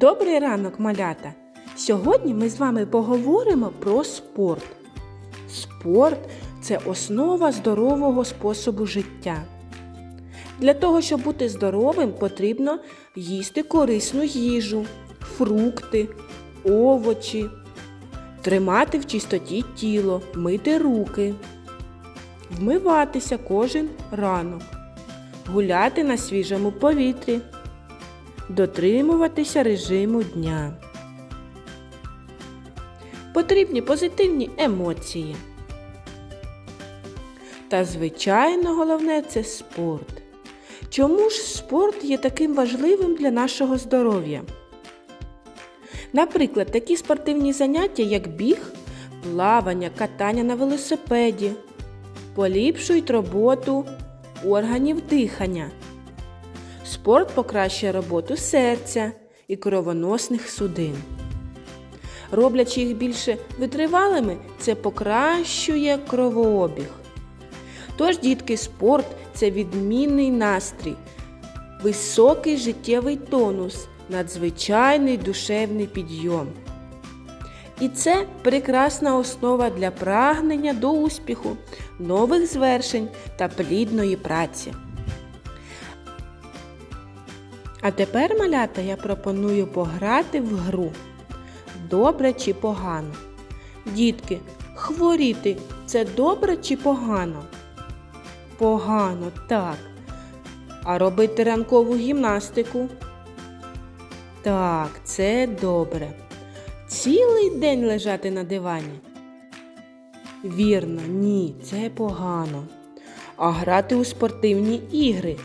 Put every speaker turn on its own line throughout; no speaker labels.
Добрий ранок, малята! Сьогодні ми з вами поговоримо про спорт. Спорт це основа здорового способу життя. Для того, щоб бути здоровим, потрібно їсти корисну їжу, фрукти, овочі, тримати в чистоті тіло, мити руки, вмиватися кожен ранок, гуляти на свіжому повітрі, дотримуватися режиму дня. Потрібні позитивні емоції. Та, звичайно, головне це спорт. Чому ж спорт є таким важливим для нашого здоров'я? Наприклад, такі спортивні заняття, як біг, плавання, катання на велосипеді, поліпшують роботу органів дихання. Спорт покращує роботу серця і кровоносних судин. Роблячи їх більше витривалими, це покращує кровообіг. Тож, дітки, спорт це відмінний настрій, високий життєвий тонус, надзвичайний душевний підйом. І це прекрасна основа для прагнення до успіху, нових звершень та плідної праці. А тепер, малята, я пропоную пограти в гру. Добре чи погано? Дітки, хворіти це добре чи погано? Погано, так. А робити ранкову гімнастику? Так, це добре. Цілий день лежати на дивані? Вірно, ні, це погано. А грати у спортивні ігри?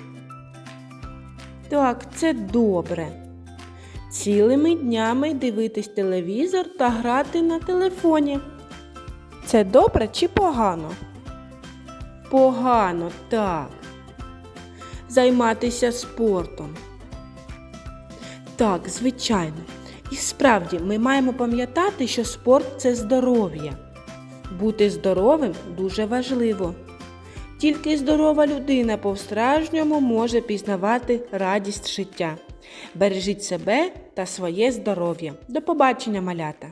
Так, це добре. Цілими днями дивитись телевізор та грати на телефоні. Це добре чи погано? Погано, так. Займатися спортом. Так, звичайно. І справді ми маємо пам'ятати, що спорт це здоров'я. Бути здоровим дуже важливо. Тільки здорова людина по-справжньому може пізнавати радість життя. Бережіть себе та своє здоров'я. До побачення, малята!